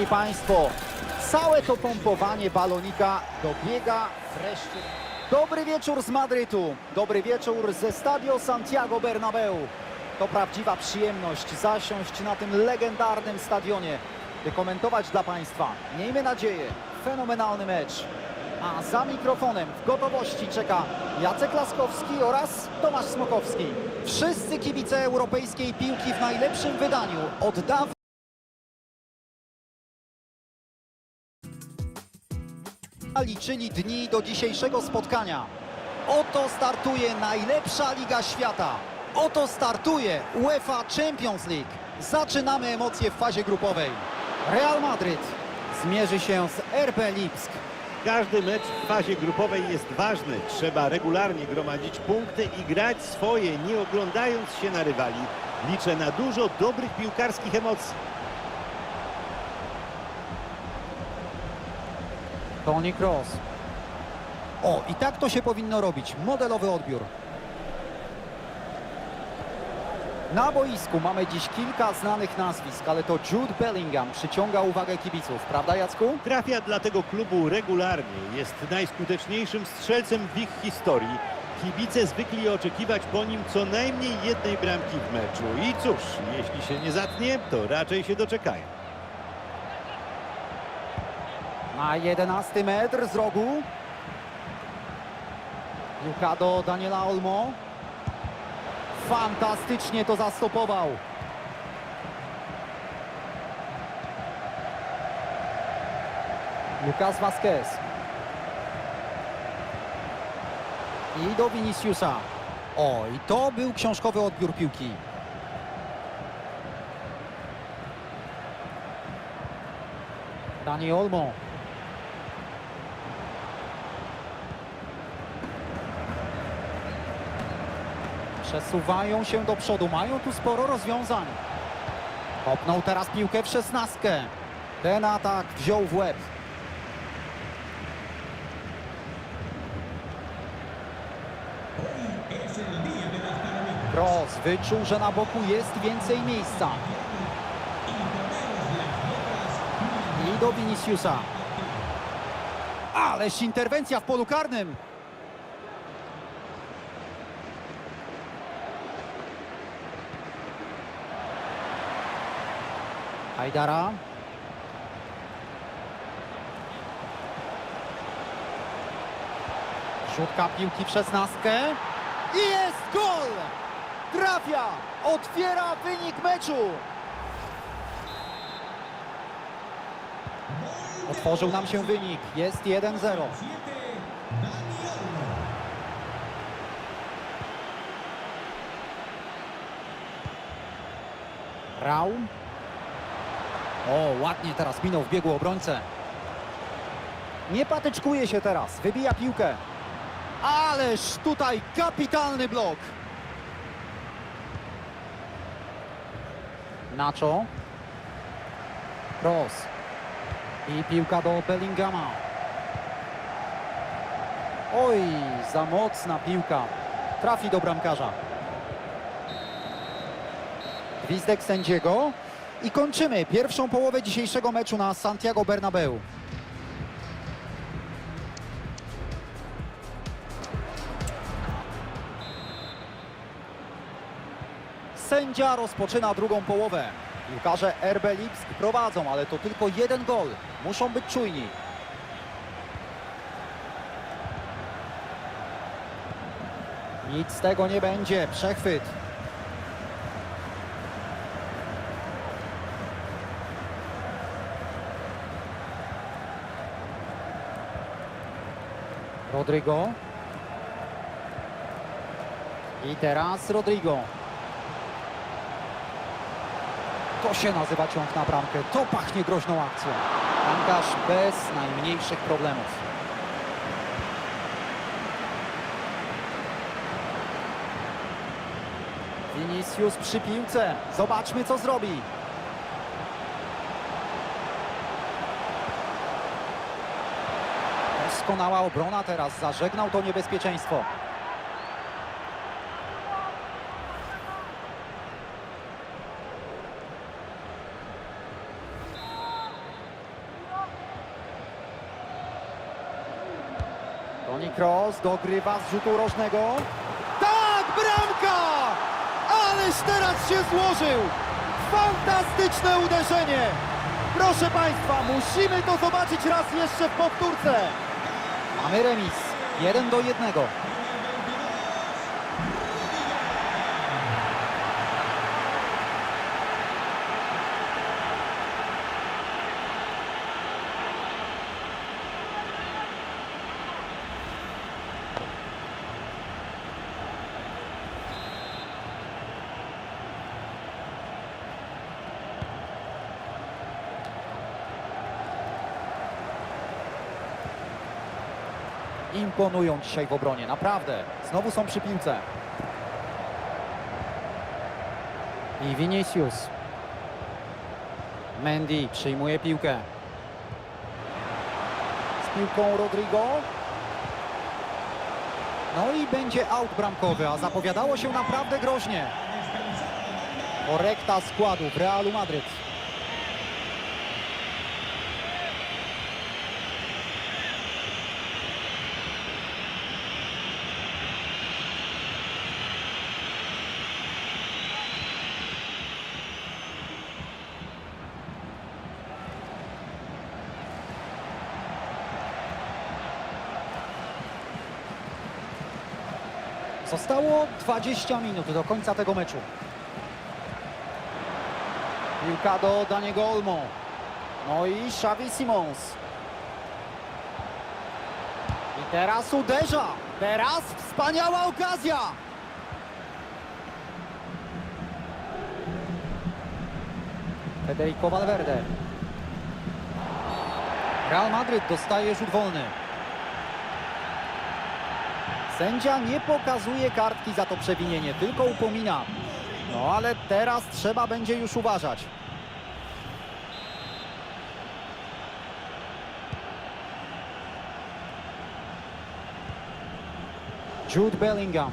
Szanowni Państwo, całe to pompowanie balonika dobiega wreszcie. Dobry wieczór z Madrytu, dobry wieczór ze Stadio Santiago Bernabeu. To prawdziwa przyjemność zasiąść na tym legendarnym stadionie, by komentować dla Państwa, miejmy nadzieję, fenomenalny mecz. A za mikrofonem w gotowości czeka Jacek Laskowski oraz Tomasz Smokowski. Wszyscy kibice europejskiej piłki w najlepszym wydaniu od dawna. Liczyli dni do dzisiejszego spotkania. Oto startuje najlepsza liga świata. Oto startuje UEFA Champions League. Zaczynamy emocje w fazie grupowej. Real Madryt zmierzy się z RB Lipsk. Każdy mecz w fazie grupowej jest ważny. Trzeba regularnie gromadzić punkty i grać swoje, nie oglądając się na rywali. Liczę na dużo dobrych piłkarskich emocji. Toni Kroos. O, i tak to się powinno robić. Modelowy odbiór. Na boisku mamy dziś kilka znanych nazwisk, ale to Jude Bellingham przyciąga uwagę kibiców, prawda Jacku? Trafia dla tego klubu regularnie. Jest najskuteczniejszym strzelcem w ich historii. Kibice zwykli oczekiwać po nim co najmniej jednej bramki w meczu. I cóż, jeśli się nie zatnie, to raczej się doczekają. Na 11 metr z rogu. Piłka do Daniela Olmo. Fantastycznie to zastopował. Lucas Vazquez. I do Viniciusa. O, i to był książkowy odbiór piłki. Dani Olmo. Przesuwają się do przodu, mają tu sporo rozwiązań. Kopnął teraz piłkę w szesnastkę. Ten atak wziął w łeb. Kroos wyczuł, że na boku jest więcej miejsca. I do Viniciusa. Ależ interwencja w polu karnym. Hajdara. Rzutka piłki w szesnastkę. I jest gol! Trafia! Otwiera wynik meczu! Otworzył nam się wynik. Jest 1-0. Raum. O, ładnie teraz minął w biegu obrońcę. Nie patyczkuje się teraz, wybija piłkę. Ależ tutaj kapitalny blok. Nacho. Cross. I piłka do Bellingama. Oj, za mocna piłka. Trafi do bramkarza. Gwizdek sędziego. I kończymy pierwszą połowę dzisiejszego meczu na Santiago Bernabeu. Sędzia rozpoczyna drugą połowę. Piłkarze RB Lipsk prowadzą, ale to tylko jeden gol. Muszą być czujni. Nic z tego nie będzie. Przechwyt. Rodrigo. I teraz Rodrigo. To się nazywa ciąg na bramkę. To pachnie groźną akcją. Bramkarz bez najmniejszych problemów. Vinicius przy piłce. Zobaczmy, co zrobi. Doskonała obrona teraz. Zażegnał to niebezpieczeństwo. Toni Kroos dogrywa z rzutu rożnego. Tak, bramka! Ależ teraz się złożył! Fantastyczne uderzenie! Proszę Państwa, musimy to zobaczyć raz jeszcze w powtórce. Mamy remis. 1 do 1. Imponują dzisiaj w obronie, naprawdę. Znowu są przy piłce. I Vinicius. Mendy przyjmuje piłkę. Z piłką Rodrigo. No i będzie aut bramkowy, a zapowiadało się naprawdę groźnie. Korekta składu w Realu Madryt. Zostało 20 minut do końca tego meczu. Piłka do Daniego Olmo. No i Xavi Simons. I teraz uderza. Teraz wspaniała okazja. Federico Valverde. Real Madryt dostaje rzut wolny. Sędzia nie pokazuje kartki za to przewinienie, tylko upomina. No ale teraz trzeba będzie już uważać. Jude Bellingham.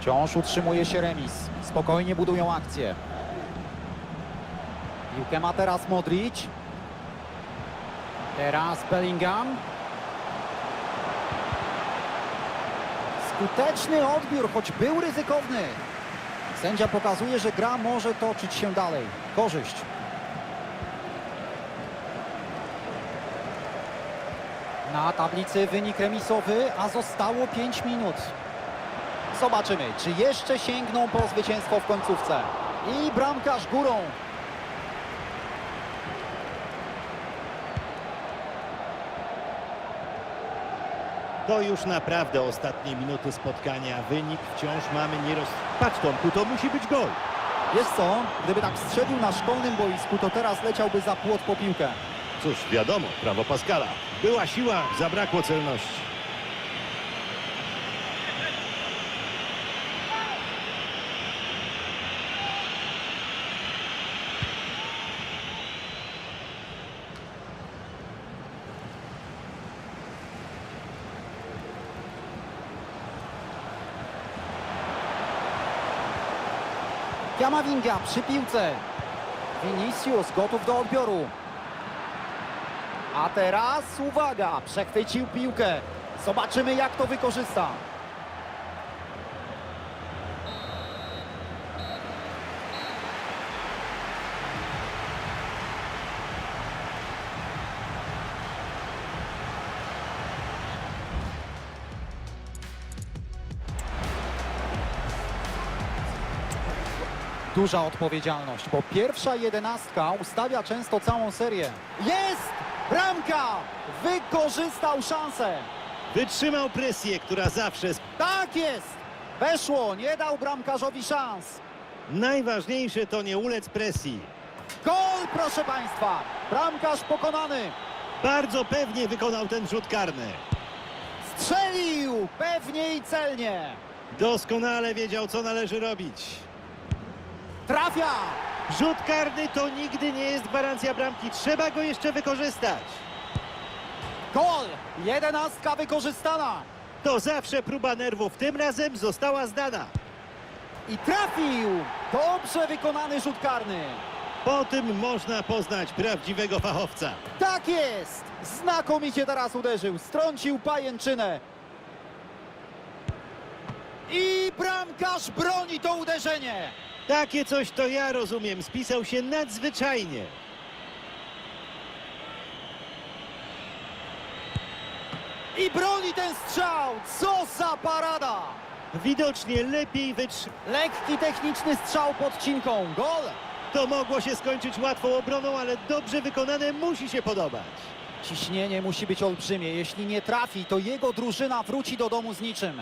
Wciąż utrzymuje się remis. Spokojnie budują akcję. Piłkę ma teraz Modric. Teraz Bellingham. Skuteczny odbiór, choć był ryzykowny. Sędzia pokazuje, że gra może toczyć się dalej. Korzyść. Na tablicy wynik remisowy, a zostało 5 minut. Zobaczymy, czy jeszcze sięgną po zwycięstwo w końcówce. I bramkarz górą. To już naprawdę ostatnie minuty spotkania. Wynik wciąż mamy nie roz... Patrz Tomku, to musi być gol. Wiesz co, gdyby tak strzelił na szkolnym boisku, to teraz leciałby za płot po piłkę. Cóż, wiadomo, prawo Pascala. Była siła, zabrakło celności. Kamavinga przy piłce. Vinicius gotów do odbioru. A teraz uwaga, przechwycił piłkę. Zobaczymy jak to wykorzysta. Duża odpowiedzialność, bo pierwsza jedenastka ustawia często całą serię. Jest! Bramka! Wykorzystał szansę. Wytrzymał presję, która zawsze... Tak jest! Weszło, nie dał bramkarzowi szans. Najważniejsze to nie ulec presji. Gol, proszę Państwa! Bramkarz pokonany. Bardzo pewnie wykonał ten rzut karny. Strzelił! Pewnie i celnie. Doskonale wiedział, co należy robić. Trafia! Rzut karny to nigdy nie jest gwarancja bramki. Trzeba go jeszcze wykorzystać. Gol! Jedenastka wykorzystana. To zawsze próba nerwów. Tym razem została zdana. I trafił! Dobrze wykonany rzut karny. Po tym można poznać prawdziwego fachowca. Tak jest! Znakomicie teraz uderzył, strącił pajęczynę. I bramkarz broni to uderzenie. Takie coś to ja rozumiem. Spisał się nadzwyczajnie. I broni ten strzał. Co za parada! Widocznie lepiej wytrz... Lekki techniczny strzał pod cinką. Gol! To mogło się skończyć łatwą obroną, ale dobrze wykonane musi się podobać. Ciśnienie musi być olbrzymie. Jeśli nie trafi, to jego drużyna wróci do domu z niczym.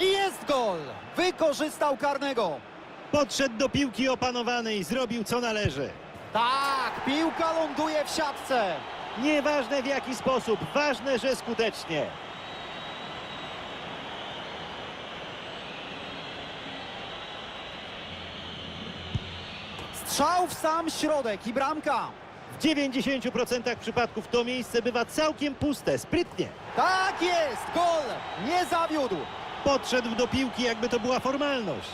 I jest gol! Wykorzystał karnego. Podszedł do piłki opanowanej, zrobił co należy. Tak, piłka ląduje w siatce. Nieważne w jaki sposób, ważne, że skutecznie. Strzał w sam środek i bramka. W 90% przypadków to miejsce bywa całkiem puste, sprytnie. Tak jest, gol! Nie zawiódł. Podszedł do piłki, jakby to była formalność.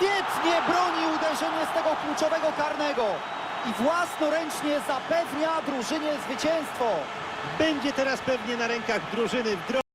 Świetnie broni uderzenie z tego kluczowego karnego. I własnoręcznie zapewnia drużynie zwycięstwo. Będzie teraz pewnie na rękach drużyny w drodze.